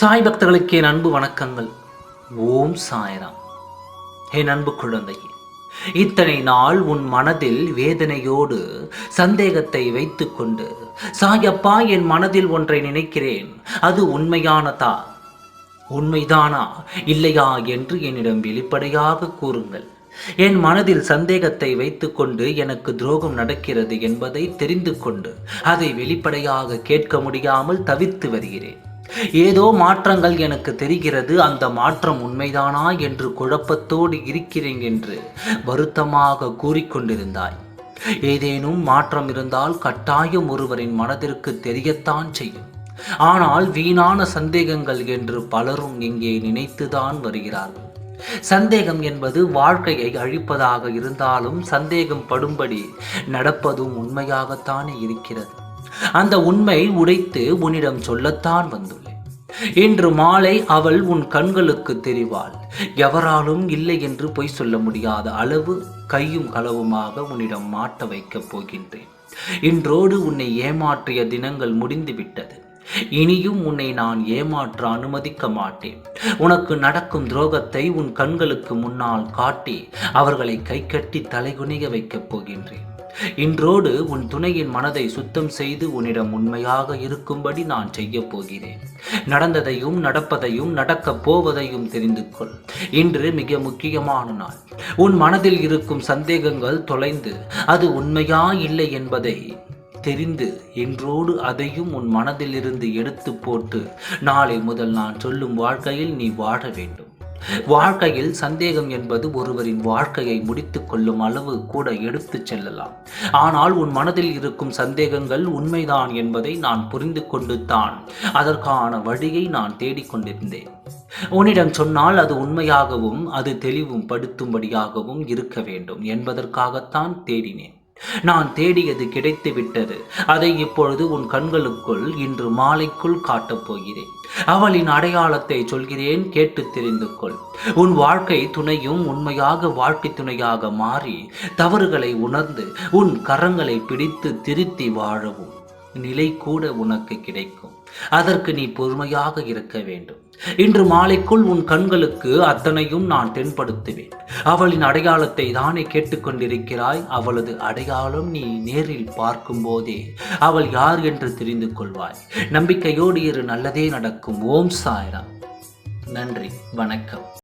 சாய் பக்தர்களுக்கு என் அன்பு வணக்கங்கள். ஓம் சாய்ராம். என் அன்பு குழந்தையே இத்தனை நாள் உன் மனதில் வேதனையோடு சந்தேகத்தை வைத்துக்கொண்டு சாயப்பா என் மனதில் ஒன்றை நினைக்கிறேன். அது உண்மையானதா? உண்மைதானா? இல்லையா என்று என்னிடம் வெளிப்படையாக கூறுங்கள். என் மனதில் சந்தேகத்தை வைத்துக்கொண்டு எனக்கு துரோகம் நடக்கிறது என்பதை தெரிந்து கொண்டு அதை வெளிப்படையாக கேட்க முடியாமல் தவித்து வருகிறேன். ஏதோ மாற்றங்கள் எனக்கு தெரிகிறது அந்த மாற்றம் உண்மைதானா என்று குழப்பத்தோடு இருக்கிறேன் என்று வருத்தமாக கூறிக்கொண்டிருந்தாய் ஏதேனும் மாற்றம் இருந்தால் கட்டாயம் ஒருவரின் மனதிற்கு தெரியத்தான் செய்யும். ஆனால் வீணான சந்தேகங்கள் என்று பலரும் இங்கே நினைத்துதான் வருகிறார்கள். சந்தேகம் என்பது வாழ்க்கையை அழிப்பதாக இருந்தாலும் சந்தேகம் படும்படி நடப்பதும் உண்மையாகத்தானே இருக்கிறது. அந்த உண்மை உடைத்து உன்னிடம் சொல்லத்தான் வந்துள்ளேன். இன்று மாலை அவள் உன் கண்களுக்கு தெரிவாள். எவராலும் இல்லை என்று பொய் சொல்ல முடியாத அளவு கையும் களவுமாக உன்னிடம் மாட்ட வைக்கப் போகின்றேன். இன்றோடு உன்னை ஏமாற்றிய தினங்கள் முடிந்துவிட்டது. இனியும் உன்னை நான் ஏமாற்ற அனுமதிக்க மாட்டேன். உனக்கு நடக்கும் துரோகத்தை உன் கண்களுக்கு முன்னால் காட்டி அவர்களை கைகட்டி தலைகுனிய வைக்கப் போகின்றேன். இன்றோடு உன் துணையின் மனதை சுத்தம் செய்து உன்னிடம் உண்மையாக இருக்கும்படி நான் செய்ய போகிறேன். நடந்ததையும் நடப்பதையும் நடக்கப் போவதையும் தெரிந்து கொள். இன்று மிக முக்கியமான நாள். உன் மனதில் இருக்கும் சந்தேகங்கள் தொலைந்து அது உண்மையா இல்லை என்பதை தெரிந்து என்றோடு அதையும் உன் மனதிலிருந்து எடுத்து போட்டு நாளை முதல் நான் சொல்லும் வாழ்க்கையில் நீ வாழ வேண்டும். வாழ்க்கையில் சந்தேகம் என்பது ஒருவரின் வாழ்க்கையை முடித்துக் கொள்ளும் அளவு கூட எடுத்துச் செல்லலாம். ஆனால் உன் மனதில் இருக்கும் சந்தேகங்கள் உண்மைதான் என்பதை நான் புரிந்து கொண்டு தான் அதற்கான வழியை நான் தேடிக்கொண்டிருந்தேன் உன்னிடம் சொன்னால் அது உண்மையாகவும் அது தெளிவும் படுத்தும்படியாகவும் இருக்க வேண்டும் என்பதற்காகத்தான் தேடினேன். நான் தேடியது கிடைத்து விட்டது அதை இப்பொழுது உன் கண்களுக்குள் இன்று மாலைக்குள் காட்டப் போகிறேன். அவளின் அடையாளத்தை சொல்கிறேன் கேட்டு தெரிந்து கொள். உன் வாழ்க்கை துணையும் உண்மையாக வாழ்க்கை துணையாக மாறி தவறுகளை உணர்ந்து உன் கரங்களை பிடித்து திருத்தி வாழவும். நிலை கூட உனக்கு கிடைக்கும். அதற்கு நீ பொறுமையாக இருக்க வேண்டும். இன்று மாலைக்குள் உன் கண்களுக்கு அத்தனையும் நான் தென்படுத்துவேன். அவளின் அடையாளத்தை தானே கேட்டுக்கொண்டிருக்கிறாய்? அவளது அடையாளம் நீ நேரில் பார்க்கும் போதே அவள் யார் என்று தெரிந்து கொள்வாய். நம்பிக்கையோடு இரு நல்லதே நடக்கும். ஓம் சாய்ரா நன்றி வணக்கம்.